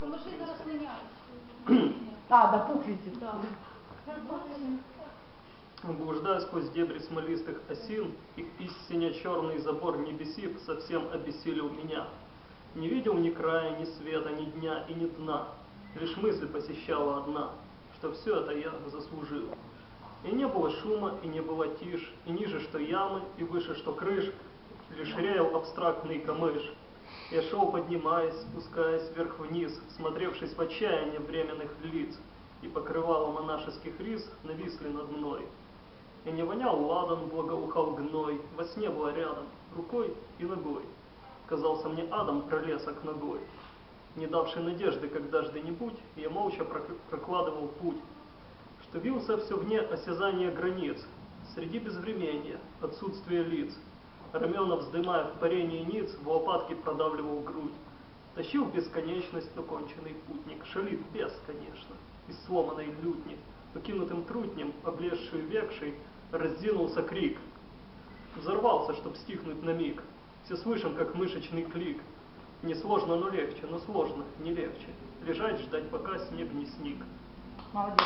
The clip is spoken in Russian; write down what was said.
Поможи зараз принципе. міняють. А, до пухлицы. Да. Блуждая сквозь дебри смолистых осин, их истиня черный забор небесив совсем обессилил меня. Не видел ни края, ни света, ни дня и ни дна. Лишь мысль посещала одна, что все это я заслужил. И не было шума, и не было тишь, и ниже, что ямы, и выше, что крыш, лишь реял абстрактный камыш. Я шел, поднимаясь, спускаясь вверх-вниз, смотревшись в отчаяние временных лиц, и покрывало монашеских рис нависли над мной. И не вонял ладан, благоухал гной, во сне была рядом, рукой и ногой. Казался мне адом пролесок ногой. Не давший надежды когда-нибудь, я молча прок- прокладывал путь, что вился все вне осязания границ, среди безвременья, отсутствия лиц. Рамена, вздымая в парении ниц, в лопатки продавливал грудь. Тащил в бесконечность доконченный путник, шалит бес, конечно, из сломанной лютни, покинутым трутнем, облезший векший, раздвинулся крик. Взорвался, чтоб стихнуть на миг, все слышим, как мышечный клик. Несложно, но легче, но сложно, не легче. Лежать, ждать, пока снег не сник. Молодец.